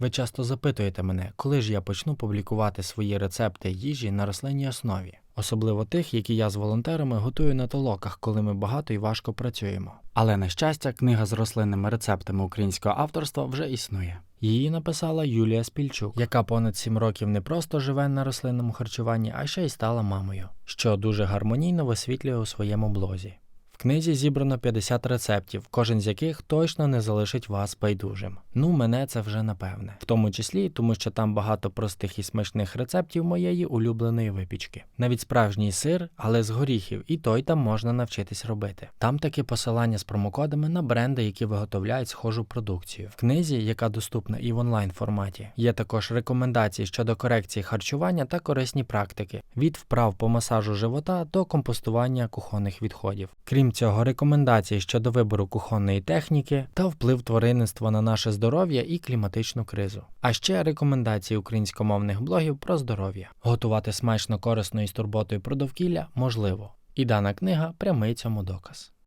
Ви часто запитуєте мене, коли ж я почну публікувати свої рецепти їжі на рослинній основі, особливо тих, які я з волонтерами готую на толоках, коли ми багато і важко працюємо. Але на щастя, книга з рослинними рецептами українського авторства вже існує. Її написала Юлія Спільчук, яка понад 7 років не просто живе на рослинному харчуванні, а ще й стала мамою, що дуже гармонійно висвітлює у своєму блозі. В книзі зібрано 50 рецептів, кожен з яких точно не залишить вас байдужим. Ну, мене це вже напевне, в тому числі, тому що там багато простих і смачних рецептів моєї улюбленої випічки. Навіть справжній сир, але з горіхів, і той там можна навчитись робити. Там таки посилання з промокодами на бренди, які виготовляють схожу продукцію. В книзі, яка доступна і в онлайн форматі, є також рекомендації щодо корекції харчування та корисні практики від вправ по масажу живота до компостування кухонних відходів. Крім цього, рекомендації щодо вибору кухонної техніки та вплив тваринництва на наше здоров'я і кліматичну кризу. А ще рекомендації українськомовних блогів про здоров'я. Готувати смачно, корисно і з турботою про довкілля можливо. І дана книга прямий цьому доказ.